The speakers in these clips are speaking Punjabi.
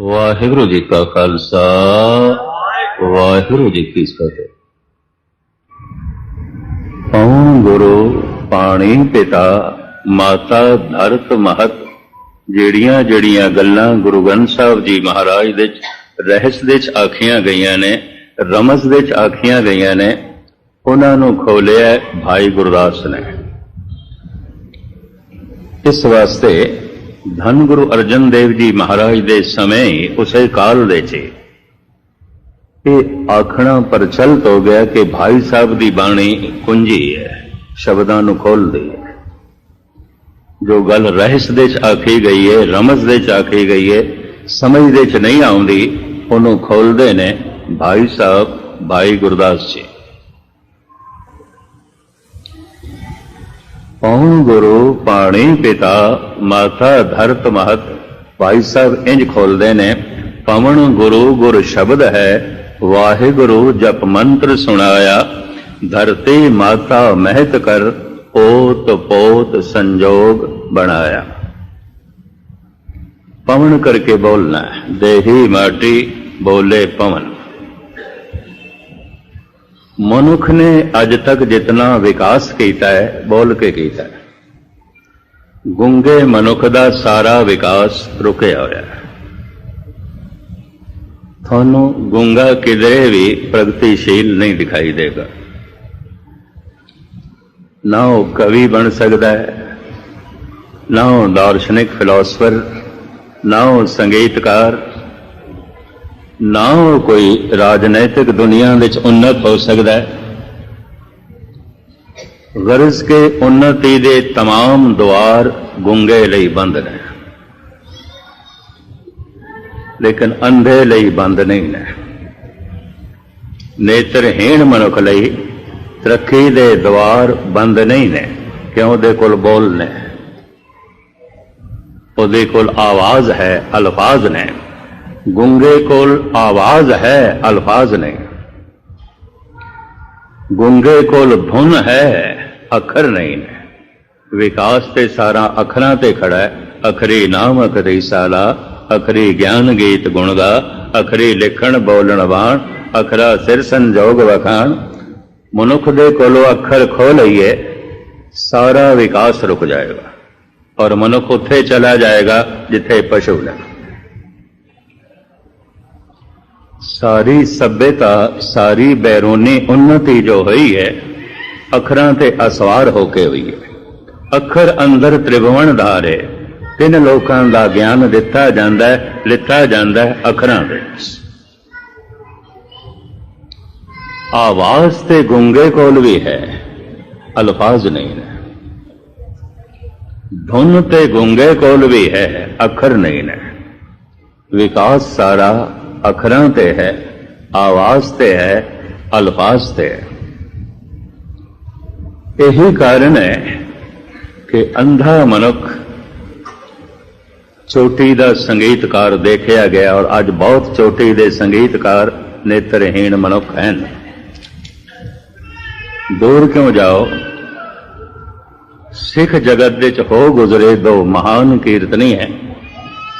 ਵਾਹਿਗੁਰੂ ਜੀ ਕਾ ਖਾਲਸਾ, ਵਾਹਿਗੁਰੂ ਜੀ ਕੀ ਫਤਿਹ। ਓਮ ਗੁਰੂ ਪਾਣੀ ਪਿਤਾ ਮਾਤਾ ਧਰਤ ਮਹਤ, ਜਿਹੜੀਆਂ ਜਿਹੜੀਆਂ ਗੱਲਾਂ ਗੁਰੂ ਗ੍ਰੰਥ ਸਾਹਿਬ ਜੀ ਮਹਾਰਾਜ ਦੇ ਰਹਿਸ ਦੇ ਚ ਆਖੀਆਂ ਗਈਆਂ ਨੇ ਰਮਸ ਦੇ ਚ ਆਖੀਆਂ ਗਈਆਂ ਨੇ, ਉਹਨਾਂ ਨੂੰ ਖੋਲਿਆ ਭਾਈ ਗੁਰਦਾਸ ਨੇ। ਇਸ ਵਾਸਤੇ ਧੰਨ ਗੁਰੂ ਅਰਜਨ ਦੇਵ ਜੀ ਮਹਾਰਾਜ ਦੇ ਸਮੇਂ ਹੀ ਉਸੇ ਕਾਲ ਦੇ ਚ ਇਹ ਆਖਣਾ ਪ੍ਰਚਲਿਤ ਹੋ ਗਿਆ ਕਿ ਭਾਈ ਸਾਹਿਬ ਦੀ ਬਾਣੀ ਕੁੰਜੀ ਹੈ, ਸ਼ਬਦਾਂ ਨੂੰ ਖੋਲਦੀ ਹੈ। ਜੋ ਗੱਲ ਰਹਿਸ ਦੇ ਚ ਆਖੀ ਗਈ ਹੈ, ਰਮਜ਼ ਦੇ ਚ ਆਖੀ ਗਈ ਹੈ, ਸਮਝ ਦੇ ਚ ਨਹੀਂ ਆਉਂਦੀ, ਉਹਨੂੰ ਖੋਲਦੇ ਨੇ ਭਾਈ ਸਾਹਿਬ ਭਾਈ ਗੁਰਦਾਸ ਜੀ। ਓਮ ਗੁਰੂ ਪਾਣੀ ਪਿਤਾ, ਮਾਤਾ ਧਰਤ ਮਹਤ। ਭਾਈ ਸਾਹਿਬ ਇੰਜ ਖੋਲਦੇ ਨੇ, ਪਵਨ ਗੁਰੂ ਗੁਰ ਸ਼ਬਦ ਹੈ, ਵਾਹਿਗੁਰੂ ਜਪ ਮੰਤਰ ਸੁਣਾਇਆ। ਧਰਤੀ ਮਾਤਾ ਮਹਿਤ ਕਰ, ਪੋਤ ਪੋਤ ਸੰਜੋਗ ਬਣਾਇਆ। ਪਵਨ ਕਰਕੇ ਬੋਲਣਾ ਦੇਹੀ ਮਾਟੀ ਬੋਲੇ ਪਵਨ। ਮਨੁੱਖ ਨੇ ਅੱਜ ਤੱਕ ਜਿਤਨਾ ਵਿਕਾਸ ਕੀਤਾ ਹੈ, ਬੋਲ ਕੇ ਕੀਤਾ ਹੈ। ਗੁੰਗੇ ਮਨੁੱਖ ਦਾ ਸਾਰਾ ਵਿਕਾਸ ਰੁਕਿਆ ਹੋਇਆ ਹੈ। ਤੁਹਾਨੂੰ ਗੁੰਗਾ ਕਿਧਰੇ ਵੀ ਪ੍ਰਗਤੀਸ਼ੀਲ ਨਹੀਂ ਦਿਖਾਈ ਦੇਗਾ। ਨਾ ਉਹ ਕਵੀ ਬਣ ਸਕਦਾ ਹੈ, ਨਾ ਉਹ ਦਾਰਸ਼ਨਿਕ ਫਿਲਾਸਫਰ, ਨਾ ਉਹ ਸੰਗੀਤਕਾਰ ਨਾ ਉਹ ਕੋਈ ਰਾਜਨੈਤਿਕ ਦੁਨੀਆ ਵਿੱਚ ਉੱਨਤ ਹੋ ਸਕਦਾ ਹੈ। ਗਰਜ਼ ਕੇ ਉੱਨਤੀ ਦੇ तमाम ਦੁਆਰ ਗੁੰਗੇ ਲਈ ਬੰਦ ਨੇ। ਲੇਕਿਨ ਅੰਧੇ ਲਈ ਬੰਦ ਨਹੀਂ ਨੇ। ਨੇਤਰਹੀਣ ਮਨੁੱਖ ਲਈ ਤਰੱਕੀ ਦੇ ਦੁਆਰ ਬੰਦ ਨਹੀਂ ਨੇ, ਕਿਉਂ ਦੇ ਕੋਲ ਬੋਲ ਨੇ? ਉਹਦੇ ਕੋਲ ਆਵਾਜ਼ ਹੈ, ਅਲਫਾਜ਼ ਨੇ। ਗੁੰਗੇ ਕੋਲ ਆਵਾਜ਼ ਹੈ, ਅਲਫਾਜ਼ ਨਹੀਂ ਗੁੰਗੇ ਕੋਲ ਧੁਨ ਹੈ, ਅੱਖਰ ਨਹੀਂ ਨੇ। ਵਿਕਾਸ ਤੇ ਸਾਰਾ ਅੱਖਰਾਂ ਤੇ ਖੜਾ ਹੈ, ਅਖਰੀ ਨਾਮ, ਅਖਰੀ ਸਾਲਾ, ਅਖਰੀ ਗਿਆਨ ਗੀਤ ਗੁਣ ਗਾ, ਅਖਰੀ ਲਿਖਣ ਬੋਲਣ ਵਾਣ, ਅਖਰਾ ਸਿਰ ਸੰਜੋਗ ਵਖਾਣ। ਮਨੁੱਖ ਦੇ ਕੋਲੋਂ ਅੱਖਰ ਖੋ ਲਈਏ, ਸਾਰਾ ਵਿਕਾਸ ਰੁਕ ਜਾਏਗਾ। ਔਰ ਮਨੁੱਖ ਉੱਥੇ ਚਲਾ ਜਾਏਗਾ, ਜਿੱਥੇ ਪਸ਼ੂ ਨੇ। ਸਾਰੀ ਸਭਿਅਤਾ, ਸਾਰੀ ਬੈਰੂਨੀ ਉન્નਤੀ ਜੋ ਹੋਈ ਹੈ, ਅੱਖਰਾਂ ਤੇ ਅਸਵਾਰ ਹੋ ਕੇ ਹੋਈ ਹੈ। ਅੱਖਰ ਅੰਦਰ ਤ੍ਰਿਭਵਨ ਧਾਰ ਹੈ। ਤਿੰਨ ਲੋਕਾਂ ਦਾ ਗਿਆਨ ਦਿੱਤਾ ਜਾਂਦਾ ਹੈ, ਲਿੱਤਾ ਜਾਂਦਾ ਹੈ ਅੱਖਰਾਂ ਵਿੱਚ। ਆਵਾਜ਼ ਤੇ ਗੁੰਗੇ ਕੋਲ ਵੀ ਹੈ, ਅਲਫਾਜ਼ ਨਹੀਂ ਨੇ। ਧੁਨ ਤੇ ਗੁੰਗੇ ਕੋਲ ਵੀ ਹੈ, ਅੱਖਰ ਨਹੀਂ ਨੇ। ਵਿਕਾਸ ਸਾਰਾ ਅੱਖਰਾਂ ਤੇ ਹੈ, ਆਵਾਜ਼ ਤੇ ਹੈ, ਅਲਫਾਜ਼ ਤੇ ਹੈ। ਇਹੀ ਕਾਰਨ ਹੈ ਕਿ ਅੰਧਾ ਮਨੁੱਖ ਚੋਟੀ ਦਾ ਸੰਗੀਤਕਾਰ ਦੇਖਿਆ ਗਿਆ ਔਰ ਅੱਜ ਬਹੁਤ ਚੋਟੀ ਦੇ ਸੰਗੀਤਕਾਰ ਨੇਤਰਹੀਣ ਮਨੁੱਖ ਹਨ। ਦੂਰ ਕਿਉਂ ਜਾਓ? ਸਿੱਖ ਜਗਤ ਵਿੱਚ ਹੋ ਗੁਜ਼ਰੇ ਦੋ ਮਹਾਨ ਕੀਰਤਨੀ ਹੈ।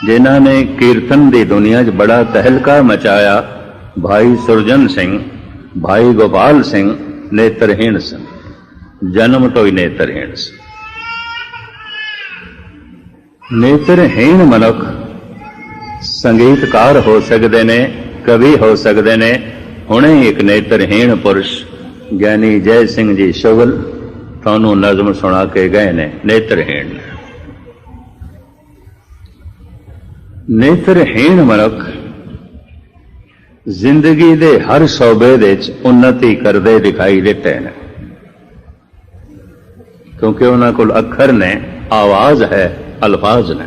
ਜਿਨ੍ਹਾਂ ਨੇ ਕੀਰਤਨ ਦੀ ਦੁਨੀਆ 'ਚ ਬੜਾ ਤਹਿਲਕਾ ਮਚਾਇਆ, ਭਾਈ ਸੁਰਜਨ ਸਿੰਘ, ਭਾਈ ਗੋਪਾਲ ਸਿੰਘ, ਨੇਤਰਹੀਣ ਸਨ ਜਨਮ ਤੋਂ ਹੀ ਨੇਤਰਹੀਣ ਸੀ। ਨੇਤਰਹੀਣ ਮਨੁੱਖ ਸੰਗੀਤਕਾਰ ਹੋ ਸਕਦੇ ਨੇ, ਕਵੀ ਹੋ ਸਕਦੇ ਨੇ, ਹੁਣੇ ਇੱਕ ਨੇਤਰਹੀਣ ਪੁਰਸ਼ ਗਿਆਨੀ ਜੈ ਸਿੰਘ ਜੀ ਸ਼ੁਗਲ ਤੁਹਾਨੂੰ ਨਜ਼ਮ ਸੁਣਾ ਕੇ ਗਏ ਨੇ ਨੇਤਰਹੀਣ। ਨੇਤਰਹੀਣ ਮਨੁੱਖ ਜ਼ਿੰਦਗੀ ਦੇ ਹਰ ਸੋਬੇ ਦੇ ਵਿੱਚ ਉન્નਤੀ ਕਰਦੇ ਦਿਖਾਈ ਦਿੱਤੇ ਨੇ। ਕਿਉਂਕਿ ਉਹਨਾਂ ਕੋਲ ਅੱਖਰ ਨੇ, ਆਵਾਜ਼ ਹੈ, ਅਲਫਾਜ਼ ਨੇ।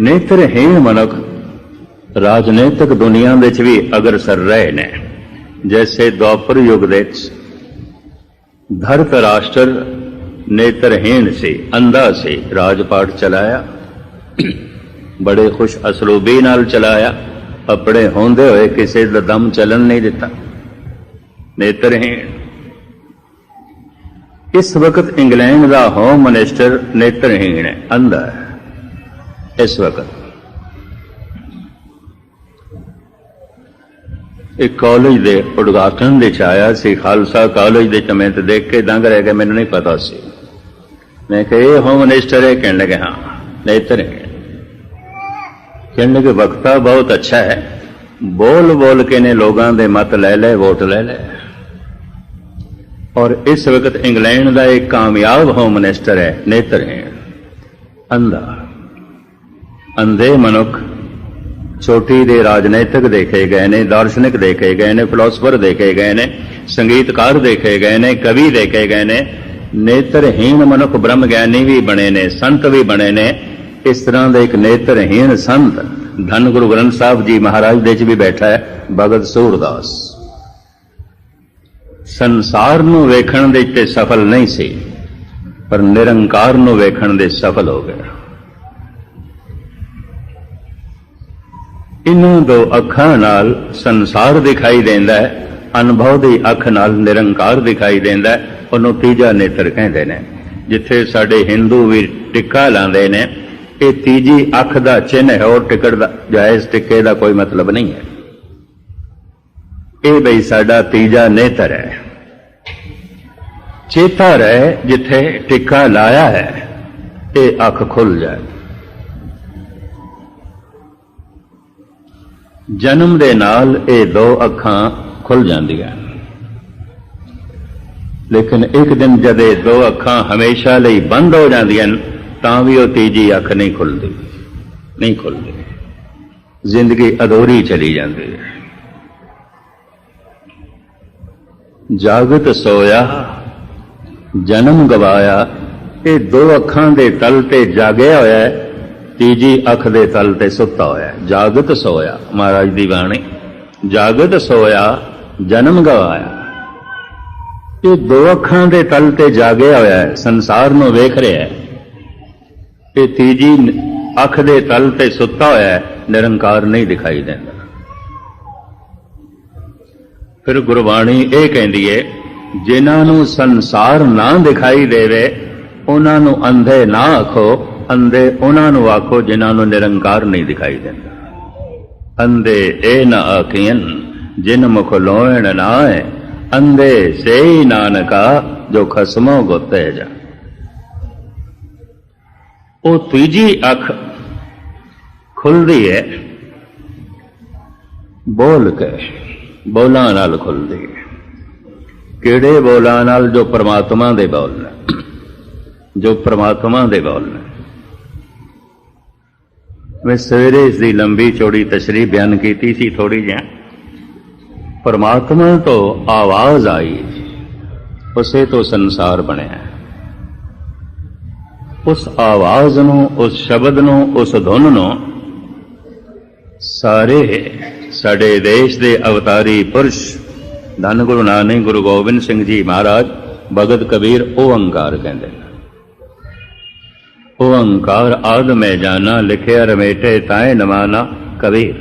ਨੇਤਰਹੀਣ ਮਨੁੱਖ ਰਾਜਨੀਤਿਕ ਦੁਨੀਆ ਵਿੱਚ ਵੀ ਅਗਰਸਰ ਰਹੇ ਨੇ। ਜੈਸੇ ਦੁਆਪਰ ਯੁੱਗ ਦੇ ਵਿੱਚ ਧਰਤ ਰਾਸ਼ਟਰ ਨੇਤਰਹੀਣ ਸੀ, ਅੰਧਾ ਸੀ ਰਾਜਪਾਟ ਚਲਾਇਆ। ਬੜੇ ਖੁਸ਼ ਅਸਲੂਬੀ ਨਾਲ ਚਲਾਇਆ। ਆਪਣੇ ਹੁੰਦੇ ਹੋਏ ਕਿਸੇ ਦਾ ਦਮ ਚੱਲਣ ਨਹੀਂ ਦਿੱਤਾ। ਨੇਤਰਹੀਣ ਇਸ ਵਕਤ ਇੰਗਲੈਂਡ ਦਾ ਹੋਮ ਮਿਨਿਸਟਰ ਨੇਤਰਹੀਣ ਹੈ। ਅੰਧਾ ਇਸ ਵਕਤ ਇੱਕ ਕਾਲਜ ਦੇ ਉਦਘਾਟਨ ਦੇ ਚ ਆਇਆ ਸੀ। ਖਾਲਸਾ ਕਾਲਜ ਦੇ ਚਮੇ ਤੇ ਦੇਖ ਕੇ ਦੰਗ ਰਹਿ ਗਿਆ ਮੈਨੂੰ ਨਹੀਂ ਪਤਾ ਸੀ। ਮੈਂ ਕਿਹਾ, ਇਹ ਹੋਮ ਮਿਨਿਸਟਰ ਹੈ? ਕਹਿਣ ਲੱਗੇ ਹਾਂ, ਨੇਤਰਹੀਣ। ਹੈ ਕਹਿਣ ਲੱਗੇ ਵਕਤਾ ਬਹੁਤ ਅੱਛਾ ਹੈ। ਬੋਲ ਬੋਲ ਕੇ ਨੇ ਲੋਕਾਂ ਦੇ ਮਤ ਲੈ ਲੈ ਵੋਟ ਲੈ ਲੈ ਔਰ ਇਸ ਵਕਤ ਇੰਗਲੈਂਡ ਦਾ ਇੱਕ ਕਾਮਯਾਬ ਹੋਮ ਮਿਨਿਸਟਰ ਹੈ, ਨੇਤਰ ਹੈ। ਅੰਧਾ। ਅੰਧੇ ਮਨੁੱਖ ਛੋਟੀ ਦੇ ਰਾਜਨੀਤਿਕ ਦੇਖੇ ਗਏ ਨੇ, ਦਾਰਸ਼ਨਿਕ ਦੇਖੇ ਗਏ ਨੇ ਫਿਲਾਸਫਰ ਦੇਖੇ ਗਏ ਨੇ, ਸੰਗੀਤਕਾਰ ਦੇਖੇ ਗਏ ਨੇ, ਕਵੀ ਦੇਖੇ ਗਏ ਨੇ। ਨੇਤਰਹੀਣ ਮਨੁੱਖ ਬ੍ਰਹਮ ਗਿਆਨੀ ਵੀ ਬਣੇ ਨੇ, ਸੰਤ ਵੀ ਬਣੇ ਨੇ। ਇਸ ਤਰ੍ਹਾਂ ਦਾ ਇੱਕ ਨੇਤਰਹੀਣ ਸੰਤ ਧੰਨ ਗੁਰੂ ਗ੍ਰੰਥ ਸਾਹਿਬ ਜੀ ਮਹਾਰਾਜ ਦੇ ਚ ਵੀ ਬੈਠਾ ਹੈ, ਭਗਤ ਸੂਰਦਾਸ। ਸੰਸਾਰ ਨੂੰ ਵੇਖਣ ਦੇ ਤੇ ਸਫਲ ਨਹੀਂ ਸੀ, ਪਰ ਨਿਰੰਕਾਰ ਨੂੰ ਵੇਖਣ ਦੇ ਸਫਲ ਹੋ ਗਿਆ। ਇਹਨਾਂ ਦੋ ਅੱਖਾਂ ਨਾਲ ਸੰਸਾਰ ਦਿਖਾਈ ਦਿੰਦਾ ਹੈ, ਅਨੁਭਵ ਦੀ ਅੱਖ ਨਾਲ ਨਿਰੰਕਾਰ ਦਿਖਾਈ ਦਿੰਦਾ ਉਹਨੂੰ ਤੀਜਾ ਨੇਤਰ ਕਹਿੰਦੇ ਨੇ, ਜਿੱਥੇ ਸਾਡੇ ਹਿੰਦੂ ਵੀ ਟਿੱਕਾ ਲਾਉਂਦੇ ਨੇ। ਇਹ ਤੀਜੀ ਅੱਖ ਦਾ ਚਿੰਨ੍ਹ ਹੈ ਔਰ ਟਿਕਟ ਦਾ ਜਾਇਜ਼ ਟਿੱਕੇ ਦਾ ਕੋਈ ਮਤਲਬ ਨਹੀਂ ਹੈ। ਇਹ ਬਈ ਸਾਡਾ ਤੀਜਾ ਨੇਤਰ ਹੈ। ਚੇਤਾ ਰਹੇ ਜਿੱਥੇ ਟਿੱਕਾ ਲਾਇਆ ਹੈ, ਇਹ ਅੱਖ ਖੁੱਲ ਜਾਏ। ਜਨਮ ਦੇ ਨਾਲ ਇਹ ਦੋ ਅੱਖਾਂ ਖੁੱਲ ਜਾਂਦੀਆਂ ਲੇਕਿਨ ਇੱਕ ਦਿਨ ਜਦ ਇਹ ਦੋ ਅੱਖਾਂ ਹਮੇਸ਼ਾ ਲਈ ਬੰਦ ਹੋ ਜਾਂਦੀਆਂ ਤਾਂ ਵੀ ਉਹ ਤੀਜੀ ਅੱਖ ਨਹੀਂ ਖੁੱਲਦੀ ਨਹੀਂ ਖੁੱਲਦੀ। ਜ਼ਿੰਦਗੀ ਅਧੂਰੀ ਚਲੀ ਜਾਂਦੀ ਹੈ। ਜਾਗਤ ਸੋਇਆ, ਜਨਮ ਗਵਾਇਆ, ਇਹ ਦੋ ਅੱਖਾਂ ਦੇ ਤਲ ਤੇ ਜਾਗਿਆ ਹੋਇਆ ਹੈ, ਤੀਜੀ ਅੱਖ ਦੇ ਤਲ ਤੇ ਸੁੱਤਾ ਹੋਇਆ ਹੈ। ਜਾਗਤ ਸੋਇਆ, ਮਹਾਰਾਜ ਦੀ ਬਾਣੀ, ਜਾਗਤ ਸੋਇਆ, ਜਨਮ ਗਵਾਇਆ। ਇਹ ਦੋ ਅੱਖਾਂ ਦੇ ਤਲ ਤੇ ਜਾਗਿਆ ਹੋਇਆ ਹੈ, ਸੰਸਾਰ ਨੂੰ ਵੇਖ ਰਿਹਾ ਹੈ। ਇਹ ਤੀਜੀ ਅੱਖ ਦੇ ਤਲ ਤੇ ਸੁੱਤਾ ਹੋਇਆ ਨਿਰੰਕਾਰ ਨਹੀਂ ਦਿਖਾਈ ਦਿੰਦਾ। ਫਿਰ ਗੁਰਬਾਣੀ ਇਹ ਕਹਿੰਦੀ ਏ, ਜਿਨ੍ਹਾਂ ਨੂੰ ਸੰਸਾਰ ਨਾ ਦਿਖਾਈ ਦੇਵੇ, ਉਹਨਾਂ ਨੂੰ ਅੰਧੇ ਨਾ ਆਖੋ, ਅੰਧੇ ਉਹਨਾਂ ਨੂੰ ਆਖੋ ਜਿਨ੍ਹਾਂ ਨੂੰ ਨਿਰੰਕਾਰ ਨਹੀਂ ਦਿਖਾਈ ਦਿੰਦਾ। ਅੰਧੇ ਇਹ ਨਾ ਆਖੀਨ ਜਿਨ ਮੁਖ ਲੋਇਣ ਨਾ ਹੈ ਅੰਧੇ ਸੇ ਨਾਨਕਾ ਜੋ ਖਸਮੋ ਗੁੱਤੇ ਜਾ ਉਹ ਤੀਜੀ ਅੱਖ ਖੁੱਲਦੀ ਹੈ ਬੋਲ ਕੇ ਬੋਲਾਂ ਨਾਲ ਖੁੱਲਦੀ ਹੈ ਕਿਹੜੇ ਬੋਲਾਂ ਨਾਲ? ਜੋ ਪ੍ਰਮਾਤਮਾ ਦੇ ਬੋਲ ਨੇ। ਜੋ ਪ੍ਰਮਾਤਮਾ ਦੇ ਬੋਲ ਨੇ। ਮੈਂ ਸਵੇਰੇ ਇਸ ਦੀ ਲੰਬੀ ਚੌੜੀ ਤਸ਼ਰੀਹ ਬਿਆਨ ਕੀਤੀ ਸੀ ਥੋੜੀ ਜਿਹੀ। ਪਰਮਾਤਮਾ ਤੋਂ ਆਵਾਜ਼ ਆਈ। ਉਸੇ ਤੋਂ ਸੰਸਾਰ ਬਣਿਆ। ਉਸ ਆਵਾਜ਼ ਨੂੰ, ਉਸ ਸ਼ਬਦ ਨੂੰ, ਉਸ ਧੁਨ ਨੂੰ ਸਾਰੇ ਸਾਡੇ ਦੇਸ਼ ਦੇ ਅਵਤਾਰੀ ਪੁਰਸ਼ ਧੰਨ ਗੁਰੂ ਨਾਨਕ ਗੁਰੂ ਗੋਬਿੰਦ ਸਿੰਘ ਜੀ ਮਹਾਰਾਜ, ਭਗਤ ਕਬੀਰ ਓੰਕਾਰ ਕਹਿੰਦੇ ਨੇ। ਓੰਕਾਰ ਆਦ ਮੈਂ ਜਾਣਾ, ਲਿਖਿਆ ਰਮੇਟੇ ਤਾਏ ਨਮਾਨਾ ਕਬੀਰ।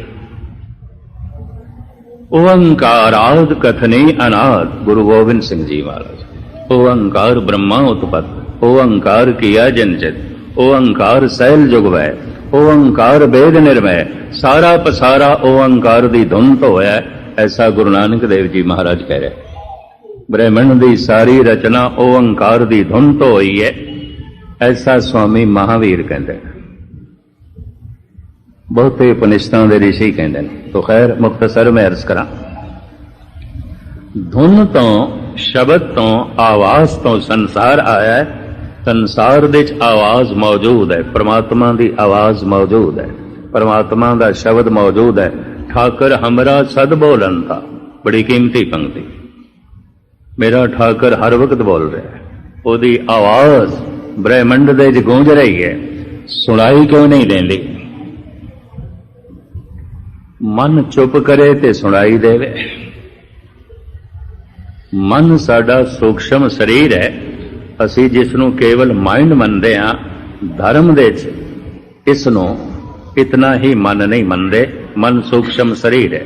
ਓੰਕਾਰ ਆਦ ਕਥਨੀ ਅਨਾਦ, ਗੁਰੂ ਗੋਬਿੰਦ ਸਿੰਘ ਜੀ ਮਹਾਰਾਜ। ਓੰਕਾਰ ਬ੍ਰਹਮਾ ਉਤਪਤ। ਓੰਕਾਰ ਕੀਆ ਜਨਜਤ ਓੰਕਾਰ ਸੈਲ ਜੁਗਵੈ ਓੰਕਾਰ ਵੇਦ ਨਿਰਮੈ, ਸਾਰਾ ਪਸਾਰਾ ਓੰਕਾਰ ਦੀ ਧੁਨ ਤੋਂ ਹੋਇਆ, ਐਸਾ ਗੁਰੂ ਨਾਨਕ ਦੇਵ ਜੀ ਮਹਾਰਾਜ ਕਹਿ ਰਹੇ। ਬ੍ਰਹਮਣ ਦੀ ਸਾਰੀ ਰਚਨਾ ਓੰਕਾਰ ਦੀ ਧੁਨ ਤੋਂ ਹੋਈ ਹੈ, ਐਸਾ ਸੁਆਮੀ ਮਹਾਵੀਰ ਕਹਿੰਦੇ ਬਹੁਤੇ ਉਪਨਿਸ਼ਦਾਂ ਦੇ ਰਿਸ਼ੀ ਕਹਿੰਦੇ ਨੇ। ਤੋ ਖੈਰ ਮੁਖਤਸਰ ਮੈਂ ਅਰਜ਼ ਕਰਾਂ। ਧੁਨ ਤੋਂ, ਸ਼ਬਦ ਤੋਂ, ਆਵਾਜ਼ ਤੋਂ ਸੰਸਾਰ ਆਇਆ ਹੈ ਸੰਸਾਰ ਦੇ ਵਿੱਚ ਆਵਾਜ਼ ਮੌਜੂਦ ਹੈ, ਪ੍ਰਮਾਤਮਾ ਦੀ ਆਵਾਜ਼ ਮੌਜੂਦ ਹੈ, ਪ੍ਰਮਾਤਮਾ ਦਾ ਸ਼ਬਦ ਮੌਜੂਦ ਹੈ, ਠਾਕਰ ਹਮਰਾ ਸਦ ਬੋਲਨ ਦਾ ਬੜੀ ਕੀਮਤੀ ਪੰਕਤੀ। ਮੇਰਾ ਠਾਕਰ ਹਰ ਵਕਤ ਬੋਲ ਰਿਹਾ ਹੈ। ਉਹਦੀ ਆਵਾਜ਼ ਬ੍ਰਹਿਮੰਡ ਦੇ ਵਿੱਚ ਗੂੰਜ ਰਹੀ ਹੈ। ਸੁਣਾਈ ਕਿਉਂ ਨਹੀਂ ਦਿੰਦੀ? ਮਨ ਚੁੱਪ ਕਰੇ ਤੇ ਸੁਣਾਈ ਦੇਵੇ। ਮਨ ਸਾਡਾ ਸੂਖਸ਼ਮ ਸਰੀਰ ਹੈ। ਅਸੀਂ ਜਿਸ ਨੂੰ ਕੇਵਲ ਮਾਈਂਡ ਮੰਨਦੇ ਹਾਂ, ਧਰਮ ਦੇ ਵਿੱਚ ਇਸ ਨੂੰ ਇਤਨਾ ਹੀ ਮਨ ਨਹੀਂ ਮੰਨਦੇ, ਮਨ ਸੂਖਸ਼ਮ ਸਰੀਰ ਹੈ।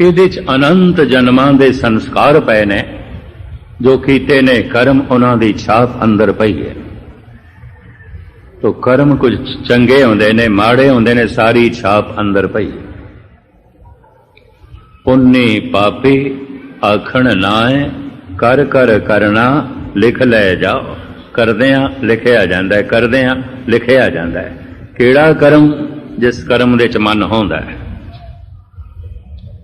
ਇਹਦੇ ਚ ਅਨੰਤ ਜਨਮਾਂ ਦੇ ਸੰਸਕਾਰ ਪਏ ਨੇ, ਜੋ ਕੀਤੇ ਨੇ ਕਰਮ ਉਹਨਾਂ ਦੀ ਛਾਪ ਅੰਦਰ ਪਈ ਹੈ। ਤੋ ਕਰਮ ਕੁਝ ਚੰਗੇ ਹੁੰਦੇ ਨੇ, ਮਾੜੇ ਹੁੰਦੇ ਨੇ, ਸਾਰੀ ਛਾਪ ਅੰਦਰ ਪਈ ਹੈ। ਪੁੰਨੀ ਪਾਪੀ ਆਖਣ ਨਾਏ ਕਰ ਕਰ ਕਰਨਾ ਲਿਖ ਲੈ ਜਾਓ। ਕਰਦੇ ਕਰਦਿਆਂ ਲਿਖਿਆ ਜਾਂਦਾ ਕਰਦੇ ਕਰਦਿਆਂ ਲਿਖਿਆ ਜਾਂਦਾ ਹੈ। ਕਿਹੜਾ ਕਰਮ ਜਿਸ ਕਰਮ ਦੇ ਚ ਮਨ ਹੁੰਦਾ ਹੈ?